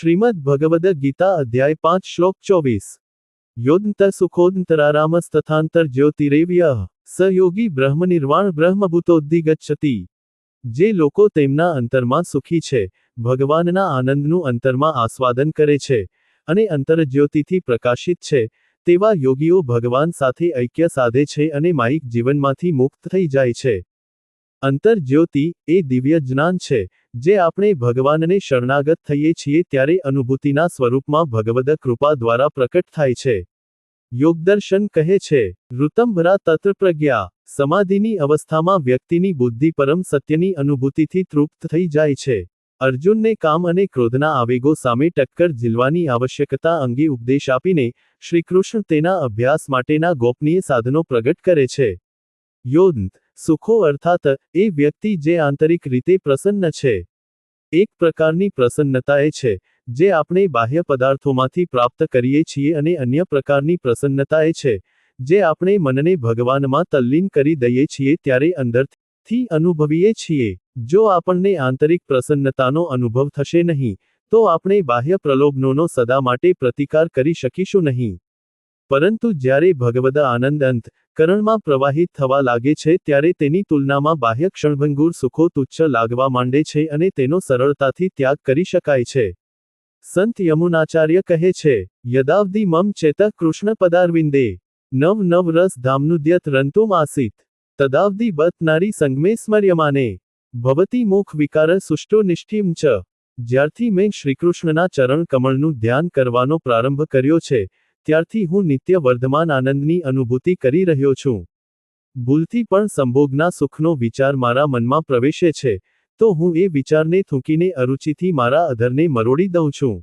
શ્રીમદ ભગવદ ગીતા અધ્યાય પાંચ શ્લોક ચોવીસ. યોદંત સુખોદંતરારામસ્તથાંતર જ્યોતિરેવ્ય સયોગી યોગી બ્રહ્મનિર્વાણ બ્રહ્મભૂતોદ્ધિગચ્છતિ. જે લોકો તેમના અંતરમાં સુખી છે, ભગવાનના આનંદનું અંતરમાં આસ્વાદન કરે છે અને અંતરજ્યોતિથી પ્રકાશિત છે, તેવા યોગીઓ ભગવાન સાથે ઐક્ય સાધે છે અને માયિક જીવનમાંથી મુક્ત થઈ જાય છે. અંતરજ્યોતિ એ દિવ્ય જ્ઞાન છે જે આપણે ભગવાનને શરણાગત થઈએ છીએ ત્યારે અનુભૂતિના સ્વરૂપમાં ભગવદ કૃપા દ્વારા પ્રકટ થાય છે. યોગદર્શન કહે છે, ઋતંભરા તત્ર પ્રજ્ઞા, સમાધિની અવસ્થામાં વ્યક્તિની બુદ્ધિ પરમ સત્યની અનુભૂતિથી તૃપ્ત થઈ જાય છે. અર્જુનને કામ અને ક્રોધના આવેગો સામે ટક્કર ઝીલવાની આવશ્યકતા અંગે ઉપદેશ આપીને શ્રીકૃષ્ણ તેના અભ્યાસ માટેના ગોપનીય સાધનો પ્રગટ કરે છે. યોદંત સુખો અર્થાત, એ વ્યક્તિ જે આંતરિક રીતે પ્રસન્ન છે. એક પ્રકારની પ્રસન્નતા એ છે, જે આપણે બાહ્ય પદાર્થોમાંથી પ્રાપ્ત કરીએ છીએ અને અન્ય પ્રકારની પ્રસન્નતા એ છે, જે આપણે મનને ભગવાનમાં તલ્લીન કરી દઈએ છીએ ત્યારે અંદરથી અનુભવીએ છીએ. જો આપણને આંતરિક પ્રસન્નતાનો અનુભવ થશે નહીં, તો આપણે બાહ્ય પ્રલોભનોનો સદા માટે પ્રતિકાર કરી શકીશું નહીં. પરંતુ જ્યારે ભગવદ આનંદ અંત કરણમાં પ્રવાહિત થવા લાગે છે ત્યારે તેની તુલનામાં બાહ્ય ક્ષણભંગુર સુખો તુચ્છ લાગવા માંડે છે અને તેનો સરળતાથી ત્યાગ કરી શકાય છે. સંત યમુનાચાર્ય કહે છે, યદાવધિ મમ ચેત કૃષ્ણ પદારવિંદે, નવ નવ રસ ધામનુદ્યત રંતુમ આસિત, તદાવધિ બતનારી સંગમે સ્મર્યમાને, ભવતી મુખ વિકાર સુષ્ટો નિષ્ઠિમ ચ, જ્યારથી મેં શ્રીકૃષ્ણના ચરણ કમળનું ધ્યાન કરવાનો પ્રારંભ કર્યો છે ત્યારથી હું નિત્ય વર્ધમાન આનંદની અનુભૂતિ કરી રહ્યો છું. ભૂલથી પણ સંભોગના સુખનો વિચાર મારા મનમાં પ્રવેશે છે, તો હું એ વિચારને થૂંકીને અરુચિથી મારા અધરને મરોડી દઉં છું.